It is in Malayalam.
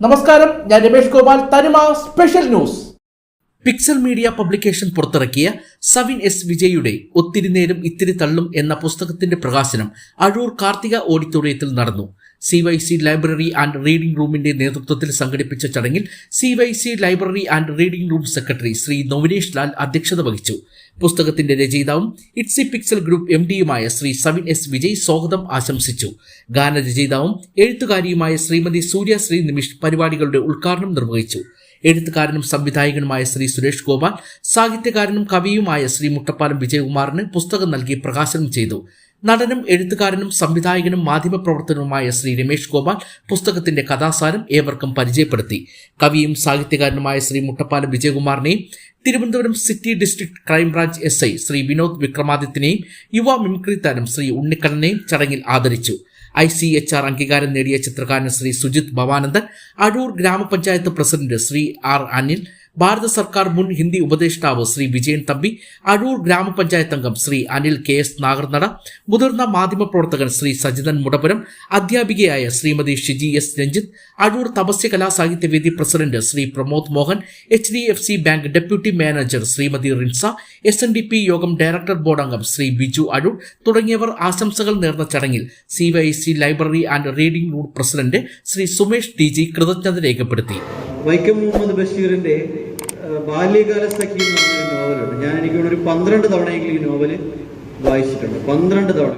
നമസ്കാരം ഞാൻ Ramesh Gopal Thanima special news. Pixel media publication പുറത്തിറക്കിയ സവിൻ എസ് വിജയുടെ ഒത്തിരി നേരം ഇത്തിരി തള്ളും എന്ന പുസ്തകത്തിന്റെ പ്രകാശനം അഴൂർ കാർത്തിക ഓഡിറ്റോറിയത്തിൽ നടന്നു. C Y C library and reading റൂമിന്റെ നേതൃത്വത്തിൽ സംഘടിപ്പിച്ച ചടങ്ങിൽ C Y C library and reading room secretary Shri Navanesh Lal അധ്യക്ഷത വഹിച്ചു. പുസ്തകത്തിന്റെ രചയിതാവും ഇറ്റ്സി പിക്സൽ ഗ്രൂപ്പ് എം ഡിയുമായ ശ്രീ സവിൻ എസ് വിജയ് സ്വാഗതം ആശംസിച്ചു. ഗാനരചയിതാവും എഴുത്തുകാരിയുമായ ശ്രീമതി സൂര്യ ശ്രീ നിമിഷ് പരിപാടികളുടെ ഉദ്ഘാടനം നിർവഹിച്ചു. എഴുത്തുകാരനും സംവിധായകനുമായ ശ്രീ സുരേഷ് ഗോപാൽ സാഹിത്യകാരനും കവിയുമായ ശ്രീ മുട്ടപ്പാലം വിജയകുമാറിന് പുസ്തകം നൽകി പ്രകാശനം ചെയ്തു. നടനും എഴുത്തുകാരനും സംവിധായകനും മാധ്യമപ്രവർത്തകനുമായ ശ്രീ രമേഷ് ഗോപാൽ പുസ്തകത്തിന്റെ കഥാസാരം ഏവർക്കും പരിചയപ്പെടുത്തി. കവിയും സാഹിത്യകാരനുമായ Shri Muttappalam വിജയകുമാറിനെയും Thiruvananthapuram city district crime branch S I Shri Vinod വിക്രമാദിത്യനെയും യുവ മിമിക്രി താരം ശ്രീ ഉണ്ണിക്കണ്ണനെയും ചടങ്ങിൽ ആദരിച്ചു. ഐ സി എച്ച് ആർ അംഗീകാരം നേടിയ ചിത്രകാരൻ ശ്രീ സുജിത് ഭവാനന്ദൻ അടൂർ ഗ്രാമപഞ്ചായത്ത് പ്രസിഡന്റ് ശ്രീ ആർ അനിൽ ഭാരത സർക്കാർ മുൻ ഹിന്ദി ഉപദേഷ്ടാവ് ശ്രീ വിജയൻ തമ്പി അടൂർ ഗ്രാമപഞ്ചായത്ത് അംഗം ശ്രീ അനിൽ കെ എസ് നാഗർനട മുതിർന്ന മാധ്യമപ്രവർത്തകൻ ശ്രീ സജിതൻ മുടപുരം അധ്യാപികയായ Shrimathi Shiji S Ranjith Adoor Thapasya Kalasahithyavedi president Shri Pramod Mohan H D F C bank deputy manager Shrimathi Rinsa S N D P Yogam director board അംഗം ശ്രീ ബിജു അടൂർ തുടങ്ങിയവർ ആശംസകൾ നേർന്ന ചടങ്ങിൽ C Y C library and reading route president Shri Sumesh T G കൃതജ്ഞത രേഖപ്പെടുത്തി. വൈക്കം മുഹമ്മദ് ബഷീറിന്റെ ബാല്യകാല സഖി എന്ന് പറഞ്ഞൊരു നോവലുണ്ട് ഞാൻ എനിക്ക് തോന്നുന്നു ഒരു പന്ത്രണ്ട് തവണയെങ്കിലും ഈ നോവൽ വായിച്ചിട്ടുണ്ട്. പന്ത്രണ്ട് തവണ.